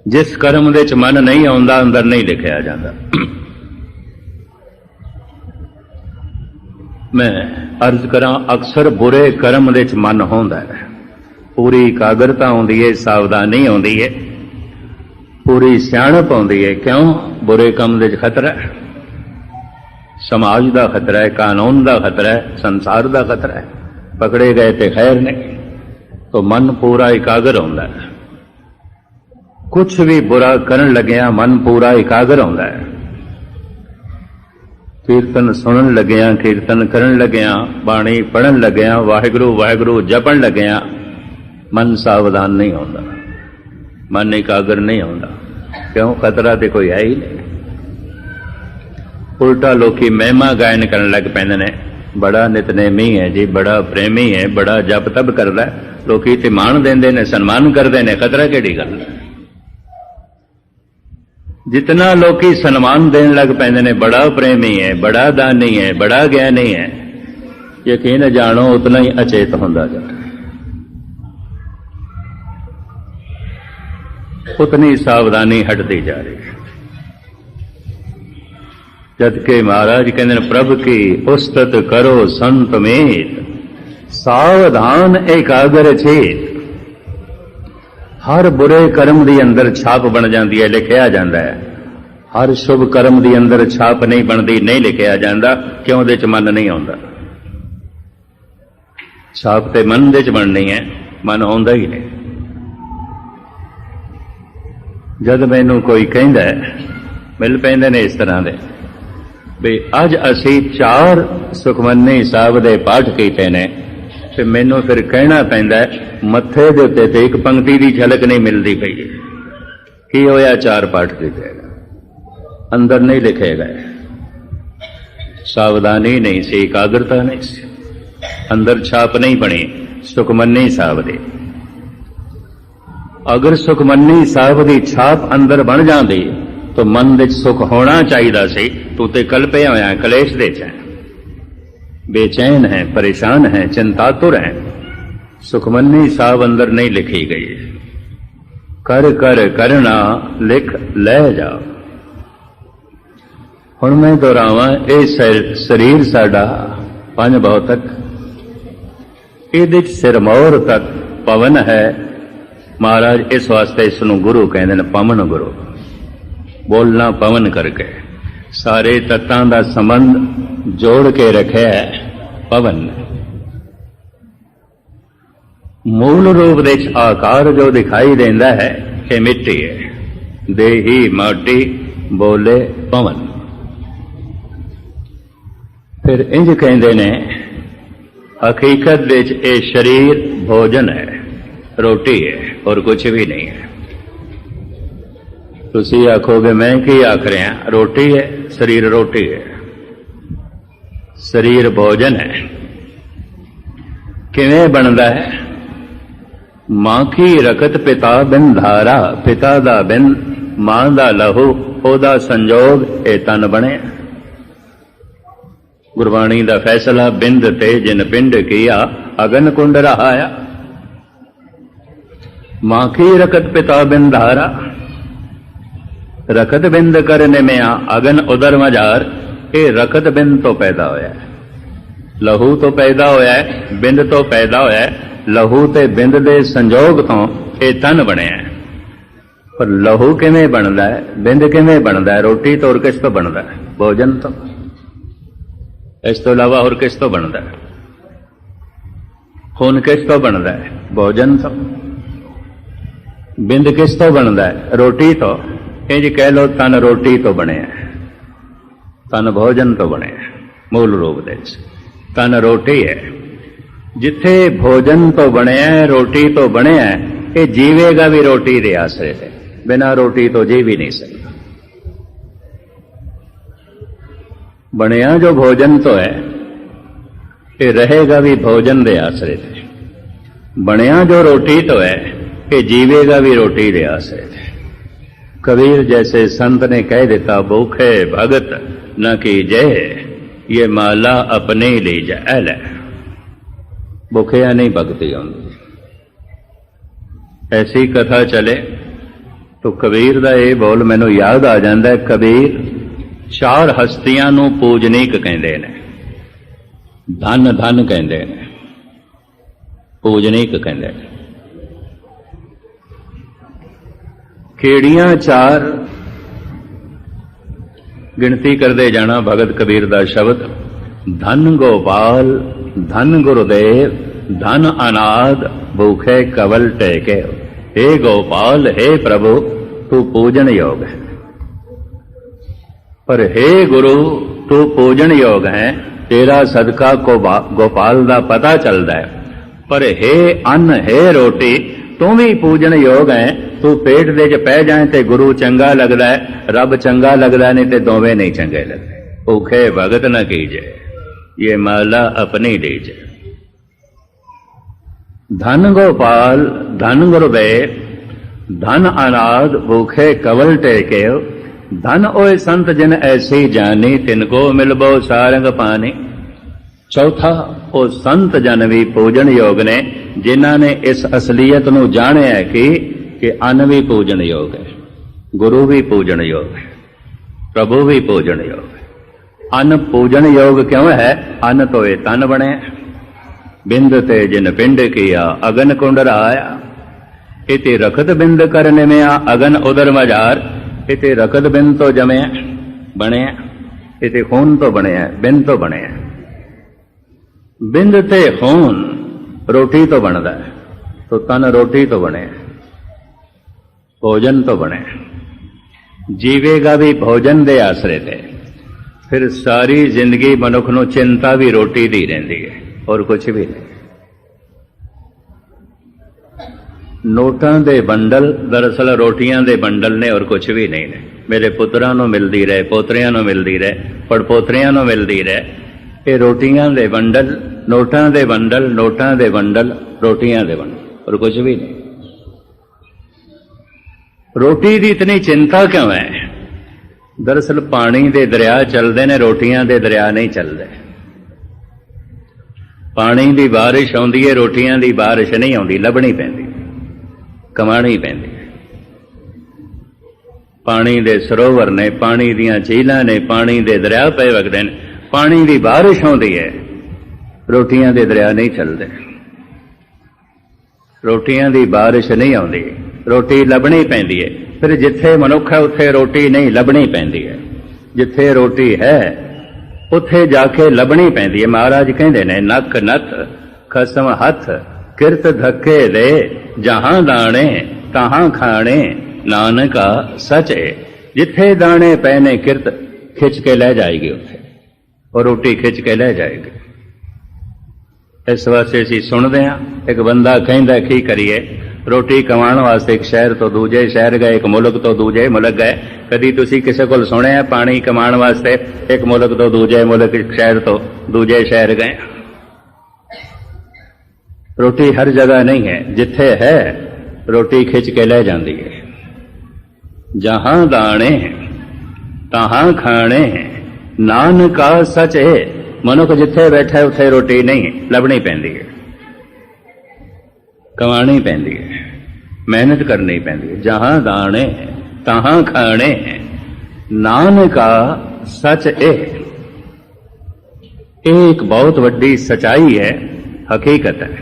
ਜਿਸ ਕਰਮ ਦੇ ਚ ਮਨ ਨਹੀਂ ਆਉਂਦਾ, ਅੰਦਰ ਨਹੀਂ ਲਿਖਿਆ ਜਾਂਦਾ। ਮੈਂ ਅਰਜ਼ ਕਰਾਂ, ਅਕਸਰ ਬੁਰੇ ਕਰਮ ਦੇ ਚ ਮਨ ਹੁੰਦਾ ਹੈ। ਪੂਰੀ ਇਕਾਗਰਤਾ ਆਉਂਦੀ ਹੈ ਸਾਵਧਾਨੀ ਆਉਂਦੀ ਹੈ ਪੂਰੀ ਸਿਆਣਪ ਆਉਂਦੀ ਹੈ ਕਿਉਂ? ਬੁਰੇ ਕੰਮ ਦੇ ਚ ਖਤਰਾ ਹੈ। ਸਮਾਜ ਦਾ ਖਤਰਾ ਹੈ, ਕਾਨੂੰਨ ਦਾ ਖਤਰਾ ਹੈ, ਸੰਸਾਰ ਦਾ ਖਤਰਾ ਹੈ। ਪਕੜੇ ਗਏ ਤੇ ਖੈਰ ਨੇ। ਤੋ ਮਨ ਪੂਰਾ ਇਕਾਗਰ ਹੁੰਦਾ ਹੈ। ਕੁਝ ਵੀ ਬੁਰਾ ਕਰਨ ਲੱਗਿਆ ਮਨ ਪੂਰਾ ਇਕਾਗਰ ਹੁੰਦਾ ਹੈ। ਕੀਰਤਨ ਸੁਣਨ ਲੱਗਿਆ, ਕੀਰਤਨ ਕਰਨ ਲੱਗਿਆ, ਬਾਣੀ ਪੜਨ ਲੱਗਿਆ, ਵਾਹਿਗੁਰੂ ਵਾਹਿਗੁਰੂ ਜਪਣ ਲੱਗਿਆ, ਮਨ ਸਾਵਧਾਨ ਨਹੀਂ ਹੁੰਦਾ। ਮਨ ਇਕਾਗਰ ਨਹੀਂ ਹੁੰਦਾ। ਕਿਉਂ? ਖਤਰਾ ਤੇ ਕੋਈ ਹੈ ਹੀ ਨਹੀਂ। ਉਲਟਾ ਲੋਕੀ ਮਹਿਮਾ ਗਾਇਨ ਕਰਨ ਲੱਗ ਪੈਂਦੇ ਨੇ। ਬੜਾ ਨਿਤਨੇਮੀ ਹੈ ਜੀ, ਬੜਾ ਪ੍ਰੇਮੀ ਹੈ, ਬੜਾ ਜਪ ਤਪ ਕਰਦਾ ਲੋਕੀ ਤੇ ਮਾਣ ਦਿੰਦੇ ਨੇ, ਸਨਮਾਨ ਕਰਦੇ ਨੇ। ਖਤਰਾ ਕਿਹੜੀ ਗੱਲ ਹੈ? ਜਿਤਨਾ ਲੋਕੀ ਸਨਮਾਨ ਦੇਣ ਲੱਗ ਪੈਂਦੇ ਨੇ, ਬੜਾ ਪ੍ਰੇਮੀ ਹੈ, ਬੜਾ ਦਾਨੀ ਹੈ, ਬੜਾ ਗਿਆਨੀ ਹੈ। ਯਕੀਨ ਜਾਣੋ, ਉਤਨਾ ਹੀ ਅਚੇਤ ਹੁੰਦਾ ਜਾਂਦਾ ਹੈ। ਉਤਨੀ ਸਾਵਧਾਨੀ ਹਟਦੀ ਜਾ ਰਹੀ ਜਦਕਿ ਮਹਾਰਾਜ ਕਹਿੰਦੇ ਨੇ, ਪ੍ਰਭ ਕੀ ਉਸਤਤ ਕਰੋ ਸੰਤ ਮੇਤ, ਸਾਵਧਾਨ ਇਕਾਗਰ ਛੇਤ ਹਰ ਬੁਰੇ ਕਰਮ ਦੀ ਅੰਦਰ ਛਾਪ ਬਣ ਜਾਂਦੀ ਹੈ, ਲਿਖਿਆ ਜਾਂਦਾ ਹੈ। ਹਰ ਸ਼ੁਭ ਕਰਮ ਦੀ ਅੰਦਰ ਛਾਪ ਨਹੀਂ ਬਣਦੀ, ਨਹੀਂ ਲਿਖਿਆ ਜਾਂਦਾ, ਕਿਉਂ ਉਹਦੇ ਚ ਮਨ ਨਹੀਂ ਆਉਂਦਾ? ਛਾਪ ਤੇ ਮਨ ਦੇ ਚ ਬਣਨੀ ਹੈ, ਮਨ ਆਉਂਦਾ ਹੀ ਨਹੀਂ। ਜਦ ਮੈਨੂੰ ਕੋਈ ਕਹਿੰਦਾ ਮਿਲ ਪੈਂਦੇ ਨੇ ਇਸ ਤਰ੍ਹਾਂ ਦੇ। ਵੀ ਅੱਜ ਅਸੀਂ ਚਾਰ ਸੁਖਮਨੀ ਸਾਹਿਬ ਦੇ ਪਾਠ ਕੀਤੇ ਨੇ, ਤੇ ਮੈਨੂੰ ਫਿਰ ਕਹਿਣਾ ਪੈਂਦਾ ਮੱਥੇ ਦੇ ਉੱਤੇ ਤੇ ਇੱਕ ਪੰਕਤੀ ਦੀ ਝਲਕ ਨਹੀਂ ਮਿਲਦੀ ਪਈ। ਕੀ ਹੋਇਆ ਚਾਰ ਪਾਠ ਕੀਤੇ ਨੇ? ਅੰਦਰ ਨਹੀਂ ਲਿਖੇ ਗਏ ਸਾਵਧਾਨੀ ਨਹੀਂ ਸੀ, ਇਕਾਗਰਤਾ ਨਹੀਂ ਸੀ। ਅੰਦਰ ਛਾਪ ਨਹੀਂ ਬਣੀ ਸੁਖਮਨੀ ਸਾਹਿਬ ਦੀ। ਅਗਰ ਸੁਖਮਨੀ ਸਾਹਿਬ ਦੀ ਛਾਪ ਅੰਦਰ ਬਣ ਜਾਂਦੀ, ਤਾਂ ਮਨ ਵਿੱਚ ਸੁਖ ਹੋਣਾ ਚਾਹੀਦਾ ਸੀ, ਤੂੰ ਤੇ ਕਲਪਿਆ ਹੋਇਆ ਕਲੇਸ਼ ਦੇ ਚ ਬੇਚੈਨ ਹੈ, ਪਰੇਸ਼ਾਨ ਹੈ, ਚਿੰਤਾਤੁਰ ਹੈ। ਸੁਖਮਨੀ ਸਾਹਿਬ ਅੰਦਰ ਨਹੀਂ ਲਿਖੀ ਗਈ। ਕਰ ਕਰ ਕਰਨਾ ਲਿਖ, ਲੈ ਜਾ। ਹੁਣ ਮੈਂ ਦੁਹਰਾਵਾਂ, ਇਹ ਸਰੀਰ ਸਾਡਾ ਪੰਜ ਭੌਤਿਕ ਇਹਦੇ ਚ ਸਿਰਮੌਰ ਤੱਕ ਪਵਨ ਹੈ ਮਹਾਰਾਜ, ਇਸ ਵਾਸਤੇ ਇਸ ਨੂੰ ਗੁਰੂ ਕਹਿੰਦੇ ਨੇ, ਪਵਨ ਗੁਰੂ। ਬੋਲਣਾ ਪਵਨ ਕਰਕੇ। ਸਾਰੇ ਤੱਤਾਂ ਦਾ ਸੰਬੰਧ ਜੋੜ ਕੇ ਰੱਖਿਆ ਪਵਨ। ਮੂਲ ਰੂਪ ਦੇ ਆਕਾਰ ਜੋ ਦਿਖਾਈ ਦਿੰਦਾ ਹੈ, ਇਹ ਮਿੱਟੀ ਹੈ। ਦੇਹੀ, ਮਾਟੀ, ਬੋਲੇ, ਪਵਨ। ਫਿਰ ਇੰਜ ਕਹਿੰਦੇ ਨੇ, ਹਕੀਕਤ ਵਿੱਚ ਇਹ ਸਰੀਰ ਭੋਜਨ ਹੈ, ਰੋਟੀ ਹੈ। ਔਰ ਕੁਝ ਵੀ ਨਹੀਂ ਹੈ ਤੁਸੀਂ ਆਖੋਗੇ ਮੈਂ ਕੀ ਆਖ ਰਿਹਾ ਰੋਟੀ ਹੈ ਸਰੀਰ ਰੋਟੀ ਹੈ ਸਰੀਰ ਭੋਜਨ ਹੈ ਕਿਵੇਂ ਬਣਦਾ ਹੈ ਮਾਂ ਕੀ ਰਕਤ ਪਿਤਾ ਬਿਨ ਧਾਰਾ ਪਿਤਾ ਦਾ ਬਿਨ ਮਾਂ ਦਾ ਲਹੂ ਉਹਦਾ ਸੰਜੋਗ ਇਹ ਤਨ ਬਣਿਆ ਗੁਰਬਾਣੀ ਦਾ ਫੈਸਲਾ ਬਿੰਦ ਤੇ ਜਿਨ ਪਿੰਡ ਕੀਆ ਅਗਨ ਕੁੰਡ ਰਹਾਇਆ ਮਾਂ ਕੀ ਰਕਤ ਪਿਤਾ ਬਿਨ ਧਾਰਾ ਰਕਤ ਬਿੰਦ ਕਰਨੇ ਮਿਆ ਅਗਨ ਉਦਰ ਮਝਾਰ ਇਹ ਰਕਤ ਬਿੰਦ ਤੋਂ ਪੈਦਾ ਹੋਇਆ ਹੈ ਲਹੂ ਤੋਂ ਪੈਦਾ ਹੋਇਆ ਹੈ ਬਿੰਦ ਤੋਂ ਪੈਦਾ ਹੋਇਆ ਹੈ ਲਹੂ ਤੇ ਬਿੰਦ ਦੇ ਸੰਜੋਗ ਤੋਂ ਇਹ ਤਨ ਬਣਿਆ ਹੈ ਪਰ ਲਹੂ ਕਿਵੇਂ ਬਣਦਾ ਹੈ ਬਿੰਦ ਕਿਵੇਂ ਬਣਦਾ ਹੈ ਰੋਟੀ ਤੋਂ ਔਰ ਕਿਸ ਤੋਂ ਬਣਦਾ ਹੈ ਭੋਜਨ ਤੋਂ ਇਸ ਤੋਂ ਇਲਾਵਾ ਹੋਰ ਕਿਸ ਤੋਂ ਬਣਦਾ ਹੈ ਖੂਨ ਕਿਸ ਤੋਂ ਬਣਦਾ ਹੈ ਭੋਜਨ ਤੋਂ ਬਿੰਦ ਕਿਸ ਤੋਂ ਬਣਦਾ ਹੈ? ਰੋਟੀ ਤੋਂ। ਇਹ ਜੀ ਕਹਿ ਲੋ ਤਨ ਰੋਟੀ ਤੋਂ ਬਣਿਆ ਹੈ। ਤਨ ਭੋਜਨ ਤੋਂ ਬਣਿਆ ਮੂਲ ਰੂਪ ਦੇ ਵਿੱਚ। ਤਨ ਰੋਟੀ ਹੈ। ਜਿੱਥੇ ਭੋਜਨ ਤੋਂ ਬਣਿਆ ਰੋਟੀ ਤੋਂ ਬਣਿਆ ਇਹ ਜੀਵੇਗਾ ਵੀ ਰੋਟੀ ਦੇ ਆਸਰੇ ਤੇ। ਬਿਨਾਂ ਰੋਟੀ ਤੋਂ ਜੀ ਵੀ ਨਹੀਂ ਸਕਦਾ। ਬਣਿਆ ਜੋ ਭੋਜਨ ਤੋਂ ਹੈ, ਇਹ ਰਹੇਗਾ ਵੀ ਭੋਜਨ ਦੇ ਆਸਰੇ ਤੇ। ਬਣਿਆ ਜੋ ਰੋਟੀ ਤੋਂ ਹੈ कि ਵੀ ਰੋਟੀ ਲਿਆ लिया ਕਬੀਰ ਜੈਸੇ ਸੰਤ ਨੇ ਕਹਿ ਦਿੱਤਾ देता ਭਗਤ, ਨਾ भगत ਜੈ की ਮਾਲਾ ਆਪਣੇ ਲਈ ਜੈ ले जाए ले भूखिया नहीं भगती ਹੁੰਦੀ ਐਸੀ ਕਥਾ ਚਲੇ ਤੋ ਕਬੀਰ ਦਾ ਇਹ ਬੋਲ ਮੈਨੂੰ ਯਾਦ ਆ ਜਾਂਦਾ ਕਬੀਰ ਚਾਰ ਹਸਤੀਆਂ ਨੂੰ ਪੂਜਨੀਕ ਕਹਿੰਦੇ ਨੇ। ਧਨ ਧਨ ਕਹਿੰਦੇ ਨੇ। ਪੂਜਨੀਕ ਕਹਿੰਦੇ ਨੇ। ਕਿਹੜੀਆਂ ਚਾਰ ਗਿਣਤੀ ਕਰਦੇ ਜਾਣਾ ਭਗਤ ਕਬੀਰ ਦਾ ਸ਼ਬਦ ਧਨ ਗੋਪਾਲ ਧਨ ਗੁਰਦੇਵ ਧਨ ਅਨਾਦ ਭੂਖੇ ਕਵਲ ਟੇਕੇ हे गोपाल हे प्रभु तू पूजन योग है पर हे गुरु तू पूजन योग है तेरा सदका को गोपाल ਦਾ ਪਤਾ ਚੱਲਦਾ ਹੈ ਪਰ हे ਅੰਨ हे ਰੋਟੀ ਤੂੰ ਵੀ ਪੂਜਣ ਯੋਗ ਹੈ ਤੂੰ ਪੇਟ ਦੇ ਚ ਪੈ ਜਾਏ ਤੇ ਗੁਰੂ ਚੰਗਾ ਲੱਗਦਾ ਹੈ ਰੱਬ ਚੰਗਾ ਲੱਗਦਾ ਨਹੀਂ ਤੇ ਦੋਵੇਂ ਨਹੀਂ ਚੰਗੇ ਲੱਗਦੇ। ਭੁਖੇ ਭਗਤ ਨਾ ਕੀਜੇ। ਇਹ ਮਾਲਾ ਆਪਣੀ ਲੀਜੇ ਧਨ ਗੋਪਾਲ, ਧਨ ਗੁਰਬੇ ਧਨ ਅਨਾਦ ਭੁਖੇ ਕਵਲ ਟੇਕੇ ਧਨ ਓਏ ਸੰਤ ਜਨ ਐਸੀ ਜਾਣੀ ਤਿਨ ਕੋ ਮਿਲਬੋ ਸਾਰੰਗ ਪਾਣੀ ਚੌਥਾ, ਉਹ ਸੰਤ ਜਨ ਵੀ ਪੂਜਨ ਯੋਗ ਨੇ, ਜਿਨ੍ਹਾਂ ਨੇ ਇਸ ਅਸਲੀਅਤ ਨੂੰ ਜਾਣਿਆ ਕਿ ਕਿ ਅੰਨ ਵੀ ਪੂਜਨ ਯੋਗ ਹੈ, ਗੁਰੂ ਵੀ ਪੂਜਨ ਯੋਗ ਹੈ, ਪ੍ਰਭੂ ਵੀ ਪੂਜਨ ਯੋਗ ਹੈ। ਅੰਨ ਪੂਜਨ ਯੋਗ ਕਿਉਂ ਹੈ? ਅੰਨ ਤੋਏ ਤਨ ਬਣਿਆ, ਬਿੰਦ ਤੇ ਜਿਨ ਪਿੰਡ ਕੀਆ, ਅਗਨ ਕੁੰਡ ਰਾਇਆ ਇਤੇ ਰਖਤ ਬਿੰਦ ਕਰਨ ਮਿਆ ਅਗਨ ਉਦਰ ਮਝਾਰ ਇਤੇ ਰਖਤ ਬਿੰਦ ਤੋਂ ਜਮਿਆ, ਬਣਿਆ। ਇਤੇ ਖੂਨ ਤੋਂ ਬਣਿਆ, ਬਿੰਦ ਤੋਂ ਬਣਿਆ। ਬਿੰਦ ਤੇ ਖੂਨ ਰੋਟੀ ਤੋਂ ਬਣਦਾ ਹੈ। ਤੋ ਤਨ ਰੋਟੀ ਤੋਂ ਬਣਿਆ ਭੋਜਨ ਤੋਂ ਬਣਿਆ ਜੀਵੇਗਾ ਵੀ ਭੋਜਨ ਦੇ ਆਸਰੇ ਤੇ। ਫਿਰ ਸਾਰੀ ਜ਼ਿੰਦਗੀ ਮਨੁੱਖ ਨੂੰ ਚਿੰਤਾ ਵੀ ਰੋਟੀ ਦੀ ਰਹਿੰਦੀ ਹੈ ਔਰ ਕੁਝ ਵੀ ਨਹੀਂ। ਨੋਟਾਂ ਦੇ ਬੰਡਲ ਦਰਅਸਲ ਰੋਟੀਆਂ ਦੇ ਬੰਡਲ ਨੇ ਔਰ ਕੁਝ ਵੀ ਨਹੀਂ ਨੇ। ਮੇਰੇ ਪੁੱਤਰਾਂ ਨੂੰ ਮਿਲਦੀ ਰਹੇ, ਪੋਤਰਿਆਂ ਨੂੰ ਮਿਲਦੀ ਰਹੇ, ਪੜਪੋਤਰਿਆਂ ਨੂੰ ਮਿਲਦੀ ਰਹੇ। ਇਹ ਰੋਟੀਆਂ ਦੇ ਬੰਡਲ ਨੋਟਾਂ ਦੇ ਬੰਡਲ ਨੋਟਾਂ ਦੇ ਬੰਡਲ ਰੋਟੀਆਂ ਦੇ ਬੰਡਲ ਔਰ ਕੁਝ ਵੀ ਨਹੀਂ। ਰੋਟੀ ਦੀ ਇਤਨੀ ਚਿੰਤਾ ਕਿਉਂ ਹੈ? ਦਰਅਸਲ ਪਾਣੀ ਦੇ ਦਰਿਆ ਚੱਲਦੇ ਨੇ, ਰੋਟੀਆਂ ਦੇ ਦਰਿਆ ਨਹੀਂ ਚੱਲਦੇ। ਪਾਣੀ ਦੀ ਬਾਰਿਸ਼ ਆਉਂਦੀ ਹੈ ਰੋਟੀਆਂ ਦੀ ਬਾਰਿਸ਼ ਨਹੀਂ ਆਉਂਦੀ, ਲੱਭਣੀ ਪੈਂਦੀ ਕਮਾਣੀ ਪੈਂਦੀ ਪਾਣੀ ਦੇ ਸਰੋਵਰ ਨੇ, ਪਾਣੀ ਦੀਆਂ ਝੀਲਾਂ ਨੇ, ਪਾਣੀ ਦੇ ਦਰਿਆ ਪਏ ਵਗਦੇ ਨੇ। ਪਾਣੀ ਦੀ ਬਾਰਿਸ਼ ਆਉਂਦੀ ਹੈ ਰੋਟੀਆਂ ਦੇ ਦਰਿਆ ਨਹੀਂ ਚੱਲਦੇ। ਰੋਟੀਆਂ ਦੀ ਬਾਰਿਸ਼ ਨਹੀਂ ਆਉਂਦੀ, ਰੋਟੀ ਲੱਭਣੀ ਪੈਂਦੀ ਹੈ ਫਿਰ ਜਿੱਥੇ ਮਨੁੱਖ ਹੈ, ਉੱਥੇ ਰੋਟੀ ਨਹੀਂ ਲੱਭਣੀ ਪੈਂਦੀ ਹੈ ਜਿੱਥੇ ਰੋਟੀ ਹੈ, ਉੱਥੇ ਜਾ ਕੇ ਲੱਭਣੀ ਪੈਂਦੀ ਹੈ ਮਹਾਰਾਜ ਕਹਿੰਦੇ ਨੇ, ਨੱਕ ਨੱਥ, ਖਸਮ ਹੱਥ, ਕਿਰਤ ਧੱਕੇ ਦੇ, ਜਹਾਂ ਦਾਣੇ, ਤਹਾਂ ਖਾਣੇ, ਨਾਨਕਾ ਸਚ। ਹੈ ਜਿੱਥੇ ਦਾਣੇ ਪਏ ਕਿਰਤ ਖਿੱਚ ਕੇ ਲੈ ਜਾਏਗੀ ਉੱਥੇ। ਉਹ ਰੋਟੀ ਖਿੱਚ ਕੇ ਲੈ ਜਾਏਗੀ। ਇਸ ਵਾਸਤੇ ਅਸੀਂ ਸੁਣਦੇ ਹਾਂ, ਇੱਕ ਬੰਦਾ ਕਹਿੰਦਾ, ਕੀ ਕਰੀਏ? ਰੋਟੀ ਕਮਾਉਣ ਵਾਸਤੇ ਇੱਕ ਸ਼ਹਿਰ ਤੋਂ ਦੂਜੇ ਸ਼ਹਿਰ ਗਏ, ਇੱਕ ਮੁਲਕ ਤੋਂ ਦੂਜੇ ਮੁਲਕ ਗਏ। ਕਦੀ ਤੁਸੀਂ ਕਿਸੇ ਕੋਲ ਸੁਣਿਆ ਪਾਣੀ ਕਮਾਉਣ ਵਾਸਤੇ ਇੱਕ ਮੁਲਕ ਤੋਂ ਦੂਜੇ ਮੁਲਕ, ਇੱਕ ਸ਼ਹਿਰ ਤੋਂ ਦੂਜੇ ਸ਼ਹਿਰ ਗਏ? ਰੋਟੀ ਹਰ ਜਗ੍ਹਾ ਨਹੀਂ ਹੈ, ਜਿੱਥੇ ਹੈ, ਰੋਟੀ ਖਿੱਚ ਕੇ ਲੈ ਜਾਂਦੀ ਹੈ। ਜਹਾਂ ਦਾਣੇ ਤਹਾਂ ਖਾਣੇ ਨਾਨਕਾ ਸਚ ਹੈ ਮਨੁੱਖ ਜਿੱਥੇ ਬੈਠਾ ਹੈ ਉੱਥੇ ਰੋਟੀ ਨਹੀਂ, ਲੱਭਣੀ ਪੈਂਦੀ ਹੈ। ਕਮਾਣੀ ਪੈਂਦੀ ਹੈ, ਮਿਹਨਤ ਕਰਨੀ ਪੈਂਦੀ ਹੈ, ਜਹਾਂ ਦਾਣੇ, ਤਹਾਂ ਖਾਣੇ ਨਾਨਕਾ ਸਚ ਇਹ ਇਹ ਇੱਕ ਬਹੁਤ ਵੱਡੀ ਸਚਾਈ ਹੈ, ਹਕੀਕਤ ਹੈ।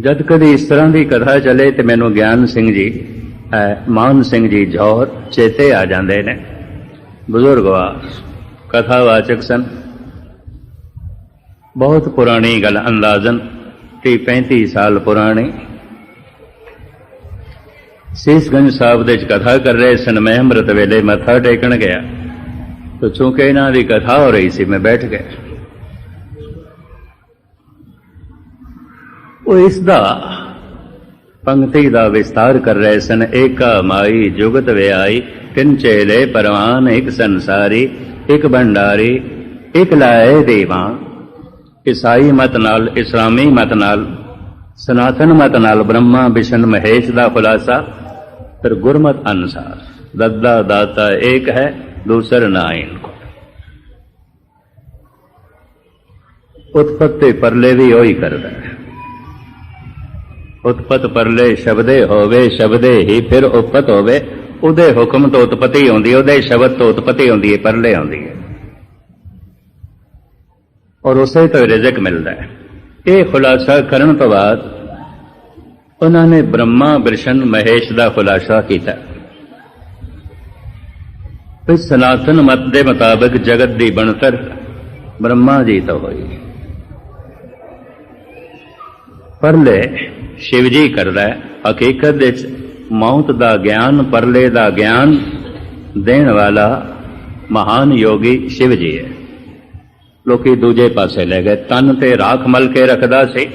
ਜਦ ਕਦੇ ਇਸ ਤਰ੍ਹਾਂ ਦੀ ਕਥਾ ਚੱਲੇ ਤੇ ਮੈਨੂੰ ਗਿਆਨ ਸਿੰਘ ਜੀ ਮਾਨ ਸਿੰਘ ਜੀ ਜੌਹਰ ਚੇਤੇ ਆ ਜਾਂਦੇ ਨੇ। ਬਜ਼ੁਰਗ ਵਾ ਕਥਾਵਾਚਕ ਸਨ। ਬਹੁਤ ਪੁਰਾਣੀ ਗੱਲ, ਅੰਦਾਜ਼ਨ 30 35 ਸਾਲ ਪੁਰਾਣੀ। ਸੀਸਗੰਜ ਸਾਹਿਬ ਦੇ ਚ ਕਥਾ ਕਰ ਰਹੇ ਸਨ। ਮੈਂ ਅੰਮ੍ਰਿਤ ਵੇਲੇ ਮੱਥਾ ਟੇਕਣ ਗਿਆ। ਤੋ ਚੂੰਕਿ ਇਹਨਾਂ ਦੀ ਕਥਾ ਹੋ ਰਹੀ ਸੀ, ਮੈਂ ਬੈਠ ਗਿਆ। ਉਹ ਇਸ ਦਾ ਪੰਕਤੀ ਦਾ ਵਿਸਤਾਰ ਕਰ ਰਹੇ ਸਨ। ਏਕਾ ਮਾਈ, ਜੁਗਤ ਵਿਆਈ, ਤਿੰਨ ਚੇਲੇ, ਪਰਵਾਨ, ਇੱਕ ਸੰਸਾਰੀ, ਇੱਕ ਭੰਡਾਰੀ, ਇੱਕ ਲਾਏ ਦੇਵਾਂ ਈਸਾਈ ਮਤ ਨਾਲ, ਇਸਲਾਮੀ ਮਤ ਨਾਲ, ਸਨਾਤਨ ਮਤ ਨਾਲ ਬ੍ਰਹਮਾ, ਵਿਸ਼ਨ, ਮਹੇਸ਼ ਦਾ ਖੁਲਾਸਾ ਫਿਰ ਗੁਰਮਤ ਅਨੁਸਾਰ। ਦੱਦਾ ਦਾਤਾ ਏਕ ਹੈ, ਦੂਸਰ ਨਾਇਨ ਕੋ ਉਤਪत्ति ਪਰਲੇ ਵੀ ਉਹੀ ਕਰਦਾ ਹੈ। ਉਤਪਤ ਪਰਲੇ ਸ਼ਬਦੇ ਹੋਵੇ, ਸ਼ਬਦੇ ਹੀ ਫਿਰ ਉਤਪਤ ਹੋਵੇ। ਉਹਦੇ ਹੁਕਮ ਤੋਂ ਉਤਪਤੀ ਹੁੰਦੀ ਉਹਦੇ ਸ਼ਬਦ ਤੋਂ ਉਤਪਤੀ ਹੁੰਦੀ ਹੈ, ਪਰਲੇ ਆਉਂਦੀ ਹੈ। ਔਰ ਉਸੇ ਤੋਂ ਰਿਜ਼ਕ ਮਿਲਦਾ ਹੈ। ਇਹ ਖੁਲਾਸਾ ਕਰਨ ਤੋਂ ਬਾਅਦ ਉਹਨਾਂ ਨੇ ਬ੍ਰਹਮਾ ਵਿਸ਼ਨ ਮਹੇਸ਼ ਦਾ ਖੁਲਾਸਾ ਕੀਤਾ। ਇਸ ਸਨਾਤਨ ਮਤ ਦੇ ਮੁਤਾਬਕ ਜਗਤ ਦੀ ਬਣਤਰ ਬ੍ਰਹਮਾ ਜੀ ਤੋਂ ਹੋਈ। ਪਰਲੇ ਸ਼ਿਵ ਜੀ ਕਰਦਾ ਹੈ, ਹਕੀਕਤ ਵਿੱਚ ਮੌਤ ਦਾ ਗਿਆਨ, ਪਰਲੇ ਦਾ ਗਿਆਨ ਦੇਣ ਵਾਲਾ ਮਹਾਨ ਯੋਗੀ ਸ਼ਿਵ ਜੀ ਹੈ। ਲੋਕੀ ਦੂਜੇ ਪਾਸੇ ਲੈ ਗਏ, ਤਨ ਤੇ ਰਾਖ ਮਲ ਕੇ ਰੱਖਦਾ ਸੀ,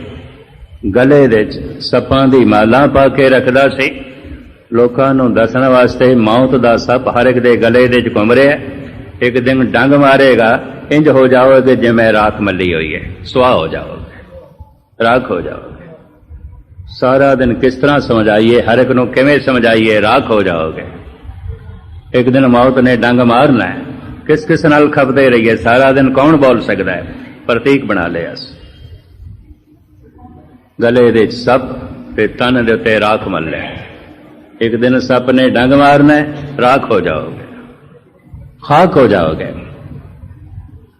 ਗਲੇ ਵਿੱਚ ਸੱਪਾਂ ਦੀ ਮਾਲਾ ਪਾ ਕੇ ਰੱਖਦਾ ਸੀ। ਲੋਕਾਂ ਨੂੰ ਦੱਸਣ ਵਾਸਤੇ ਮੌਤ ਦਾ ਸੱਪ ਹਰ ਇੱਕ ਦੇ ਗਲੇ ਦੇ ਵਿੱਚ ਘੁੰਮ ਰਿਹਾ ਇੱਕ ਦਿਨ ਡੰਗ ਮਾਰੇਗਾ, ਇੰਜ ਹੋ ਜਾਓਗੇ ਜਿਵੇਂ ਰਾਖ ਮੱਲੀ ਹੋਈ ਹੈ, ਸੁਆਹ ਹੋ ਜਾਓਗੇ, ਰਾਖ ਹੋ ਜਾਓਗੇ। ਸਾਰਾ ਦਿਨ ਕਿਸ ਤਰ੍ਹਾਂ ਸਮਝਾਈਏ, ਹਰ ਇੱਕ ਨੂੰ ਕਿਵੇਂ ਸਮਝਾਈਏ, ਰਾਖ ਹੋ ਜਾਓਗੇ। ਇੱਕ ਦਿਨ ਮੌਤ ਨੇ ਡੰਗ ਮਾਰਨਾ ਹੈ। ਕਿਸ ਕਿਸ ਨਾਲ ਖਪਦੇ ਰਹੀਏ, ਸਾਰਾ ਦਿਨ ਕੌਣ ਬੋਲ ਸਕਦਾ ਹੈ? ਪ੍ਰਤੀਕ ਬਣਾ ਲਿਆ ਗਲੇ ਦੇ ਸੱਪ ਤੇ ਤਨ ਦੇ ਉੱਤੇ ਰਾਖ ਮੱਲ ਲੈ ਇੱਕ ਦਿਨ ਸੱਪ ਨੇ ਡੰਗ ਮਾਰਨਾ ਰਾਖ ਹੋ ਜਾਓਗੇ। ਖਾਕ ਹੋ ਜਾਓਗੇ।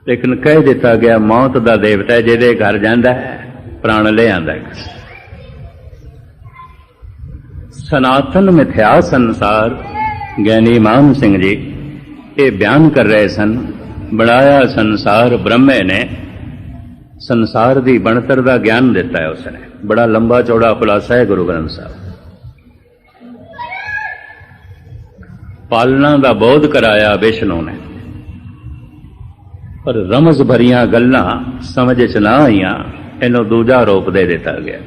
ਲੇਕਿਨ ਕਹਿ ਦਿੱਤਾ ਗਿਆ, ਮੌਤ ਦਾ ਦੇਵਤਾ ਜਿਹਦੇ ਘਰ ਜਾਂਦਾ ਹੈ, ਪ੍ਰਾਣ ਲੈ ਆਂਦਾ ਹੈ। ਸਨਾਤਨ ਮਿਥਿਆਸ ਅਨੁਸਾਰ ਗਿਆਨੀ ਮਾਨ ਸਿੰਘ ਜੀ, ਇਹ ਬਿਆਨ ਕਰ ਰਹੇ ਸਨ, ਬਣਾਇਆ ਸੰਸਾਰ ਬ੍ਰਹਮੇ ਨੇ। ਸੰਸਾਰ ਦੀ ਬਣਤਰ ਦਾ ਗਿਆਨ ਦਿੱਤਾ ਹੈ ਉਸਨੇ। ਬੜਾ ਲੰਬਾ ਚੌੜਾ ਖੁਲਾਸਾ ਹੈ ਗੁਰੂ ਗ੍ਰੰਥ ਸਾਹਿਬ। ਪਾਲਣਾ ਦਾ ਬੋਧ ਕਰਾਇਆ ਵਿਸ਼ਨੂੰ ਨੇ। ਪਰ ਰਮਜ਼ ਭਰੀਆਂ ਗੱਲਾਂ ਸਮਝ ਚ ਨਾ ਆਈਆਂ, ਇਹਨੂੰ ਦੂਜਾ ਰੂਪ ਦੇ ਦਿੱਤਾ ਗਿਆ।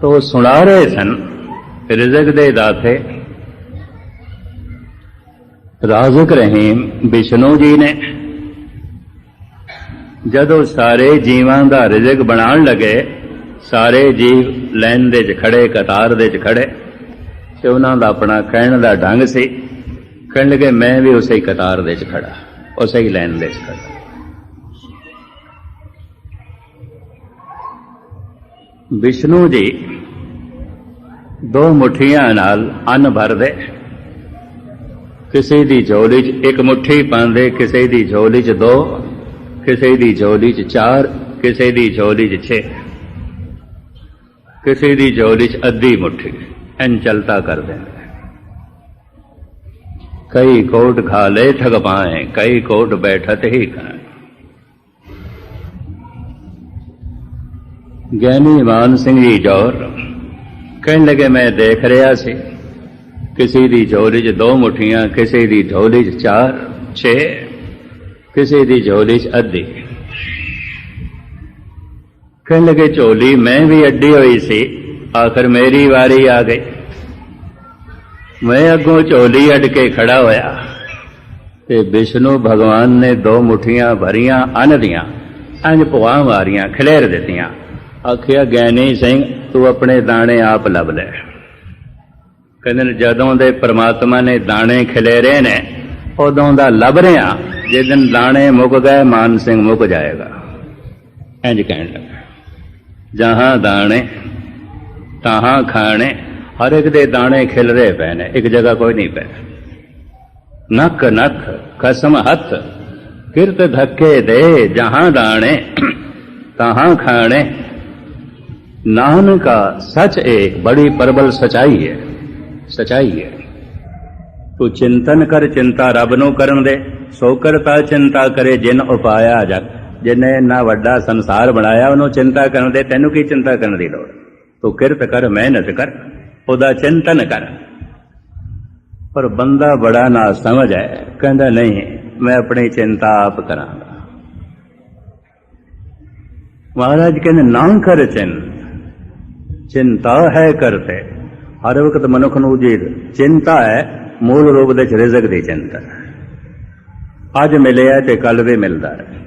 ਤੋ ਸੁਣਾ ਰਹੇ ਸਨ, ਰਿਜ਼ਕ ਦੇ ਦਾਤੇ ਰਾਜ਼ਕ ਰਹੀਮ ਵਿਸ਼ਨੂੰ ਜੀ ਨੇ ਜਦੋਂ ਸਾਰੇ ਜੀਵਾਂ ਦਾ ਰਿਜ਼ਕ ਬਣਾਉਣ ਲੱਗੇ, ਸਾਰੇ ਜੀਵ ਲਾਈਨ ਦੇ 'ਚ ਖੜੇ, ਕਤਾਰ ਦੇ 'ਚ ਖੜੇ, ਤੇ ਉਹਨਾਂ ਦਾ ਆਪਣਾ ਕਹਿਣ ਦਾ ਢੰਗ ਸੀ, ਕਹਿਣ ਲੱਗੇ, ਮੈਂ ਵੀ ਉਸੇ ਹੀ ਕਤਾਰ ਦੇ 'ਚ ਖੜਾ, ਉਸੇ ਹੀ ਲਾਈਨ ਦੇ 'ਚ ਖੜਾ। ਵਿਸ਼ਨੂੰ ਜੀ, ਦੋ ਮੁਠੀਆਂ ਨਾਲ ਅੰਨ ਭਰਦੇ। ਕਿਸੇ ਦੀ ਝੋਲੀ 'ਚ ਇੱਕ ਮੁਠੀ ਪਾਉਂਦੇ, ਕਿਸੇ ਦੀ ਝੋਲੀ 'ਚ ਦੋ, ਕਿਸੇ ਦੀ ਝੋਲੀ 'ਚ ਚਾਰ, ਕਿਸੇ ਦੀ ਝੋਲੀ 'ਚ ਛੇ। ਕਿਸੇ ਦੀ ਝੋਲੀ 'ਚ ਅੱਧੀ ਮੁਠੀ ਐਨ ਚਲਤਾ ਕਰਦੇ ਕਈ ਕੋਟ ਖਾ ਲੈ ਠਗ ਪਾਏ, ਕਈ ਕੋਟ ਬੈਠਤ ਹੀ ਖਾਏ। ਗਿਆਨੀ ਮਾਨ ਸਿੰਘ ਜੀ ਜੋਰ। ਕਹਿਣ ਲੱਗੇ, ਮੈਂ ਦੇਖ ਰਿਹਾ ਸੀ, ਕਿਸੇ ਦੀ ਝੋਲੀ 'ਚ ਦੋ ਮੁਠੀਆਂ, ਕਿਸੇ ਦੀ ਝੋਲੀ 'ਚ ਚਾਰ, ਛੇ, ਕਿਸੇ ਦੀ ਝੋਲੀ 'ਚ ਅੱਧੀ। ਕਹਿਣ ਲੱਗੇ, ਝੋਲੀ ਮੈਂ ਵੀ ਅੱਡੀ ਹੋਈ ਸੀ, ਆਖਰ ਮੇਰੀ ਵਾਰੀ ਆ ਗਈ। ਮੈਂ ਅੱਗੋਂ ਝੋਲੀ ਅੱਡ ਕੇ ਖੜਾ ਹੋਇਆ ਤੇ ਵਿਸ਼ਨੂੰ ਭਗਵਾਨ ਨੇ ਦੋ ਮੁਠੀਆਂ ਭਰੀਆਂ, ਅੰਨ ਦੀਆਂ, ਅੰਜ ਭਵਾ ਮਾਰੀਆਂ, ਖਲੇਰ ਦਿੱਤੀਆਂ। ਆਖਿਆ ਗਿਆਨੀ ਸਿੰਘ, ਤੂੰ ਆਪਣੇ ਦਾਣੇ ਆਪ ਲੱਭ ਲੈ। ਕਹਿੰਦੇ ਨੇ, ਜਦੋਂ ਦੇ ਪ੍ਰਮਾਤਮਾ ਨੇ ਦਾਣੇ ਖਿਲੇਰੇ ਨੇ, ਉਦੋਂ ਦਾ ਲੱਭ ਰਿਆਂ ਜਿਸ ਦਿਨ ਦਾਣੇ ਮੁੱਕ ਗਏ, ਮਾਨ ਸਿੰਘ ਮੁੱਕ ਜਾਏਗਾ। ਇੰਜ ਕਹਿਣ ਲੱਗਾ। ਜਹਾਂ ਦਾਣੇ, ਤਹਾਂ ਖਾਣੇ, ਹਰ ਇੱਕ ਦੇ ਦਾਣੇ ਖਿਲਰੇ ਪਏ ਨੇ, ਇੱਕ ਜਗ੍ਹਾ ਕੋਈ ਨਹੀਂ ਪੈ ਨੱਕ ਨੱਕ ਕਸਮ ਹੱਥ, ਕਿਰਤ ਧੱਕੇ ਦੇ, ਜਹਾਂ ਦਾਣੇ, ਤਾਹਾਂ ਖਾਣੇ ਨਾਨਕਾ ਸਚ ਇੱਕ ਬੜੀ ਪਰਬਲ ਸਚਾਈ ਹੈ ਸਚਾਈ ਹੈ ਤੂੰ ਚਿੰਤਨ ਕਰ ਚਿੰਤਾ ਰੱਬ ਨੂੰ ਕਰਨ ਦੇ ਸੋ ਕਰਤਾ ਚਿੰਤਾ ਕਰੇ ਜਿਨ ਉਪਾਇਆ ਜਗ ਜਿਨੇ ਇੰਨਾ ਵੱਡਾ ਸੰਸਾਰ ਬਣਾਇਆ ਉਹਨੂੰ ਚਿੰਤਾ ਕਰਨ ਦੇ ਤੈਨੂੰ ਕੀ ਚਿੰਤਾ ਕਰਨ ਦੀ ਲੋੜ ਤੂੰ ਕਿਰਤ ਕਰ ਮਿਹਨਤ ਕਰ ਉਹਦਾ ਚਿੰਤਨ ਕਰ ਪਰ ਬੰਦਾ ਬੜਾ ਨਾ ਸਮਝ ਹੈ ਕਹਿੰਦਾ ਨਹੀਂ ਮੈਂ ਆਪਣੀ ਚਿੰਤਾ ਆਪ ਕਰਾਂਗਾ ਮਹਾਰਾਜ ਕਹਿੰਦੇ ਨਾ ਕਰ ਚਿੰਤ ਚਿੰਤਾ ਹੈ ਕਰਤੇ। ਹਰ ਵਕਤ ਮਨੁੱਖ ਨੂੰ ਜੀ ਚਿੰਤਾ ਹੈ, ਮੂਲ ਰੂਪ ਦੇ ਚ ਰਿਜ਼ਕ ਦੀ ਚਿੰਤਾ। ਅੱਜ ਮਿਲਿਆ ਤੇ ਕੱਲ ਵੀ ਮਿਲਦਾ ਹੈ।